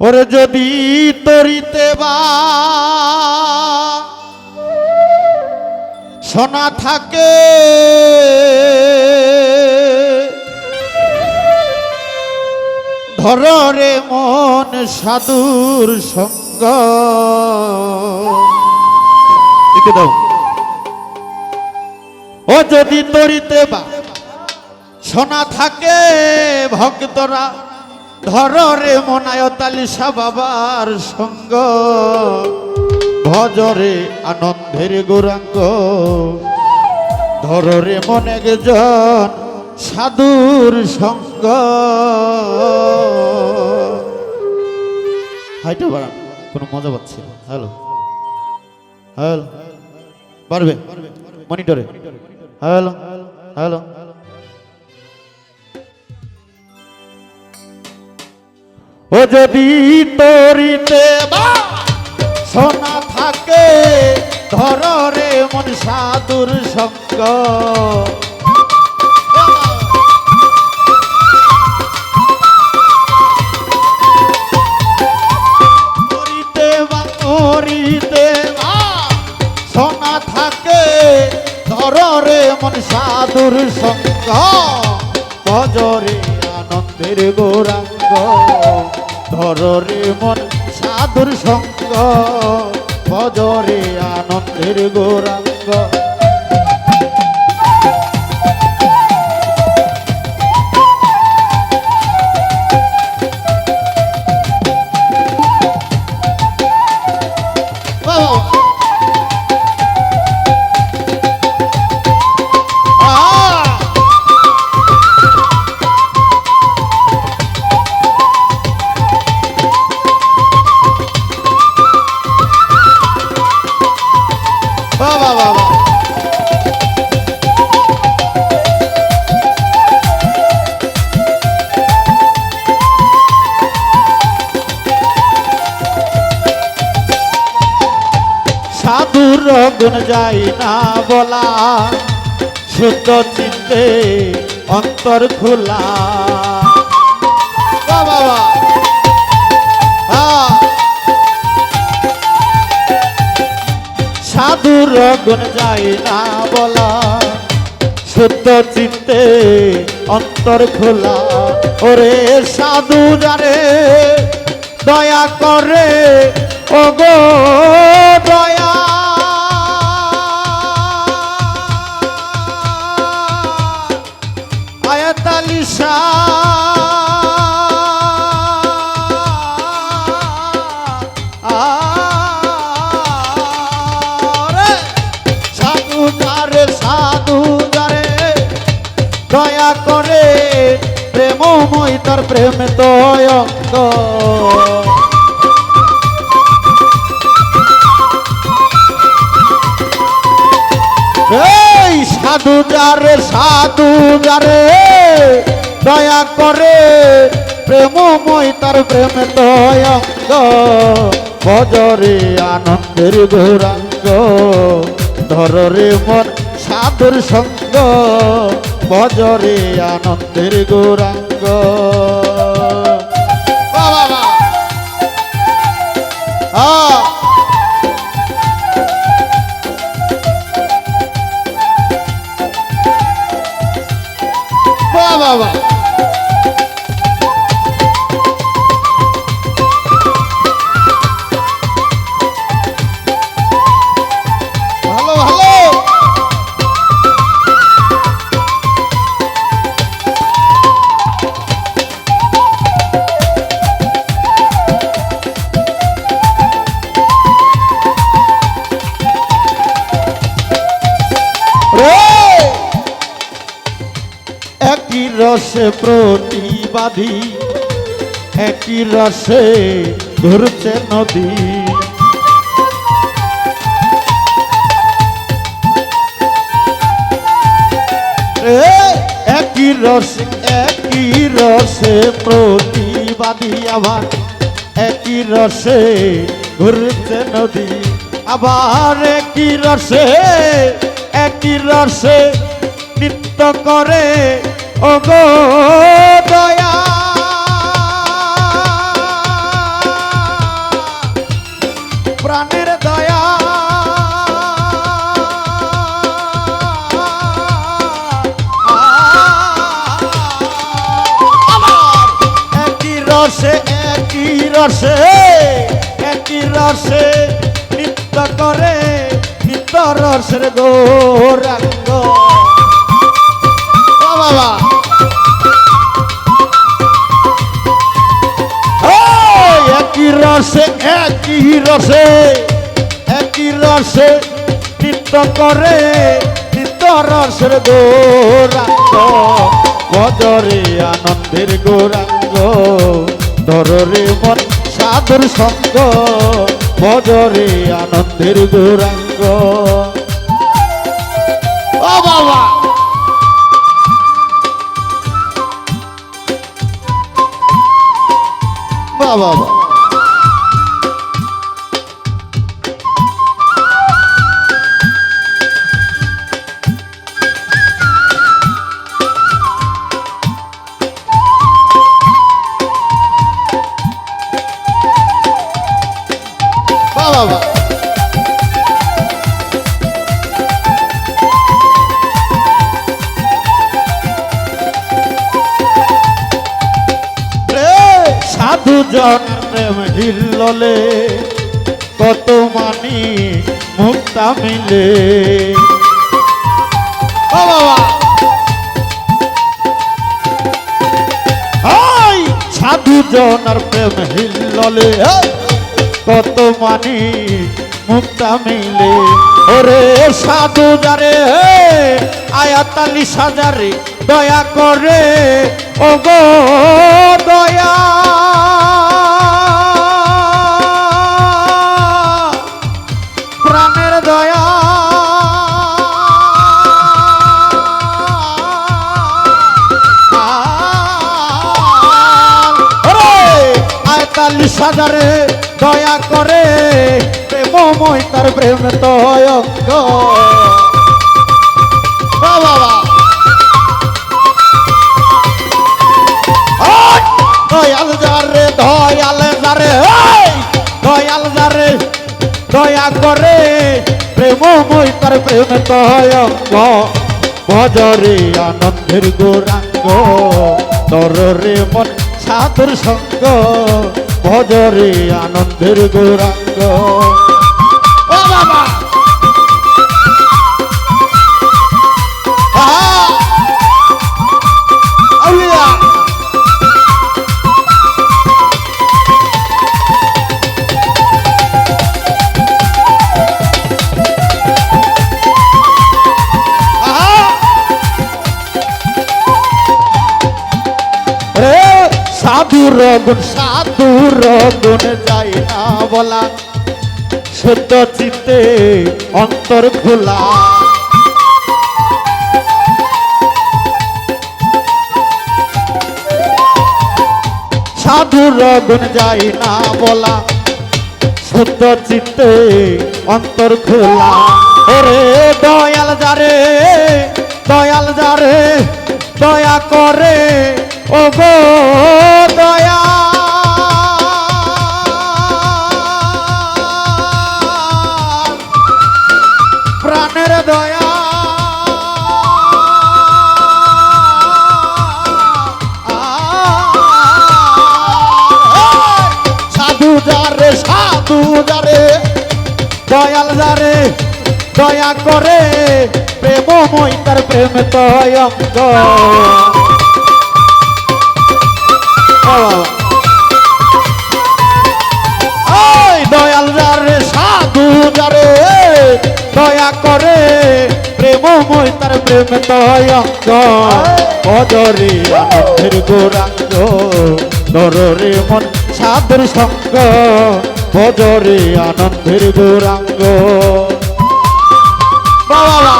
ওরে যদি তরিতে বা সোনা থাকে ধর মন সাধুর সঙ্গ। দাও। ও যদি তরিতে বা সোনা থাকে, ভক্তরা ধর রে মনায়তালিসা বাবার সঙ্গ। ভজরে আনন্দের গৌরাঙ্গ। ধর রে মনে জন সাধুর সঙ্গ। হাইটা বাড়ান কোনো মজা পাচ্ছি হ্যালো হ্যালো পারবে মনিটরে। Hello hello. ও যদি তরিতে বা সোনা থাকে ধর রে মন সাধুর মন সাধুর সঙ্গ। বজরে আনন্দের গৌরাঙ্গ। ধর রে মন সাধুর সঙ্গ বজরে আনন্দের গৌরাঙ্গ বাবা বাবা সাধুর গুণ যাই না বলা শুদ্ধ চিত্তে অন্তর খোলা। গুণ যাই না বলা। শুদ্ধ চিত্তে অন্তর খোলা। ওরে সাধু যারে দয়া করে ও গো দয়া আয়াতালিশা আরে প্রেমময় তার প্রেম দয়ঙ্গ এই সাধু যারে সাধু যারে, দয়া করে প্রেমময় তার প্রেম দয়ঙ্গ বজরে আনন্দের গৌরাঙ্গ ধরে মন সাধুর সঙ্গ। বজরে আনন্দের গৌরাঙ্গ। প্রতিবাদী একই রসে ঘুরছে নদী। একই রসে একই রসে প্রতিবাদী আবার, একই রসে ঘুরছে নদী। আবার একই রসে একই রসে নৃত্য করে ও প্রাণের দয়া। একই রসে একই রসে একই রসে নৃত্য করে ভিতর রসের গৌরাঙ্গ। বাবা। রসে, একই রসে একই রসে নৃত্য করে নিত্য রসের গৌরাঙ্গ বদরে আনন্দের গৌরাঙ্গ ধরে মন সাধুর সঙ্গ, বদরে আনন্দের গৌরাঙ্গ বাবা বাবা। বাবা। সাধু জন প্রেম কত মানি মুক্তা মিলে। সাধু জনার প্রেম হিল্ললে কত মানি মুক্তা মিলে? ওরে সাধু যারে আয়াতালি সাজারে, দয়া করে ও গো দয়া। প্রাণের দয়া। হাজারে দয়া করে প্রেমময় তার প্রেম তয়ঙ্গ! দয়াল যারে দয়াল যারে! দয়াল যারে, দয়া করে প্রেমময় তার প্রেম তয়ঙ্গ ভজরে আনন্দের গৌরাঙ্গ, তররে মন সাধুর সঙ্গ ভজরে আনন্দের গৌরাঙ্গ। ও বাবা! আহা! রে সাধুর গুণ যাই না বলা। সত্য চিত্তে অন্তর খোলা। সাধুর গুণ যাই না বলা। সত্য চিত্তে অন্তর খোলা। ওরে দয়াল যারে দয়াল যারে, দয়া করে। ও গো দয়া প্রাণের দয়া। সাধু যারে সাধু যারে দয়াল যারে দয়া করে প্রেমময় তার প্রেম তয়ঙ্গ। দয়া করে, প্রেমময় তার প্রেম অজরে আনন্দের গোরাঙ্গ দররে মন সাধুর সঙ্গ। ভজরে আনন্দের গৌরাঙ্গ। বাবা।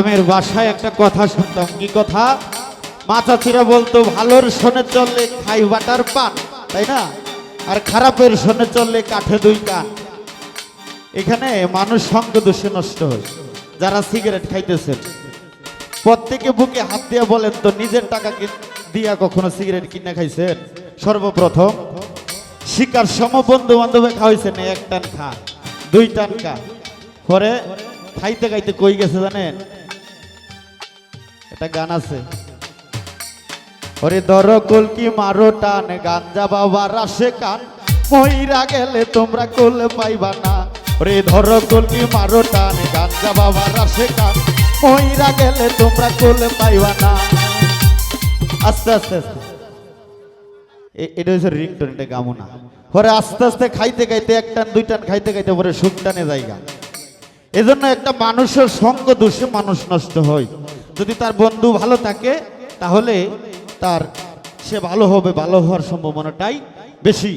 গ্রামের বাসায় একটা কথা শুনতাম। কি কথা? মা চাচিরা বলতো, ভালোর শোনে চললে খাই বাটার পান। তাই না? আর খারাপের শোনে চললে কাঠে দুই কান। এখানে মানুষ সঙ্গ দোষে নষ্ট হয়। যারা সিগারেট খাইতেছেন প্রত্যেকে বুকে হাত দিয়ে বলেন তো, নিজের টাকা দিয়া কখনো সিগারেট কিনে খাইছেন? সর্বপ্রথম, শিকার সম বন্ধু বান্ধবে খাওয়াইছেন, এক টান খা, দুই টান খা। পরে খাইতে খাইতে কই গেছে জানেন? একটা গান আছে। ওরে ধর কলকি মারো টান, গাঞ্জা বাবা রাসে কান। মহিরা গেলে তোমরা কোল পাইবা না। ওরে ধর কলকি মারো টান, গাঞ্জা বাবা রাসে কান। মহিরা গেলে তোমরা কোল পাইবা না। আস্তে আস্তে আস্তে। এটা হচ্ছে রিংটোন এটা গামো না পরে আস্তে আস্তে খাইতে খাইতে এক টান, দুই টান খাইতে খাইতে পরে সুখ জায়গা। এজন্য একটা মানুষের সঙ্গ দোষে মানুষ নষ্ট হয়। যদি তার বন্ধু ভালো থাকে, তাহলে তার সে ভালো হবে, ভালো হওয়ার সম্ভাবনাটাই বেশি।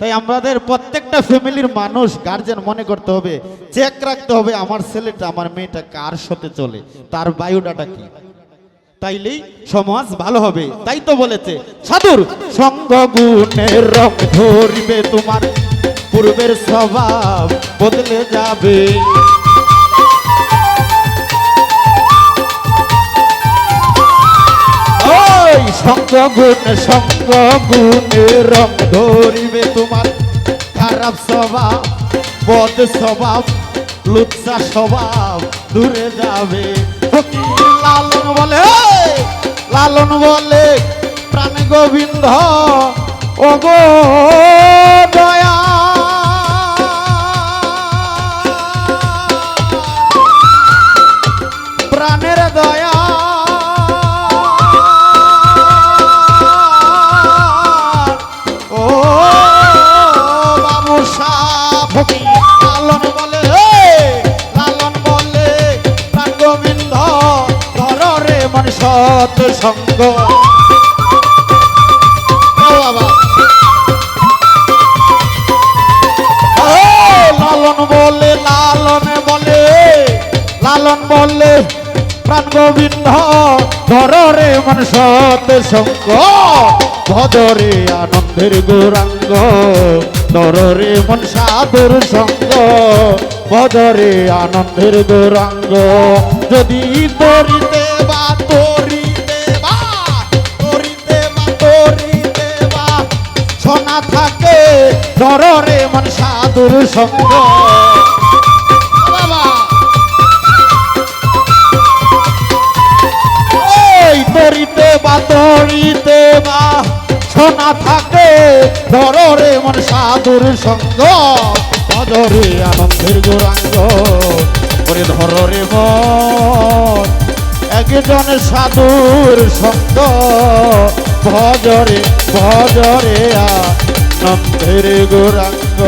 তাই আমাদের প্রত্যেকটা ফ্যামিলির মানুষ গার্জেন মনে করতে হবে চেক রাখতে হবে, আমার ছেলেটা, আমার মেয়েটা কার সাথে চলে, তার বায়োডাটা কি? তাইলেই সমাজ ভালো হবে। তাই তো বলেছে, সাধুর সঙ্গ গুণের রং ধরিবে তোমার, পূর্বের স্বভাব বদলে যাবে। সঙ্গ গুণ সঙ্গ রং ধরিবে তোমার। খারাপ স্বভাব, বদ স্বভাব, লুচ্ছা স্বভাব দূরে যাবে। লালন বলে লালন বলে, প্রাণ গোবিন্দ ও গো সত সঙ্গ। লালন বলে লালন বলে লালন বলে প্রাণ গোবিন্দ। ধর মন সত সঙ্গ ভদরে আনন্দের গৌরাঙ্গ। ধর মন সাধুর সঙ্গ ভদরে আনন্দের গৌরাঙ্গ। যদি তরিতে ধরে মন সাধুর সঙ্গ। এই তরিতে বা তরিতে বা সোনা থাকে ধরে মন সাধুর সঙ্গ। ধরে আনন্দের গোরাঙ্গ করে ধরে মন। একজন সাধুর সন্ত। ভজরে ভজরে আনন্দের গোরাঙ্গ।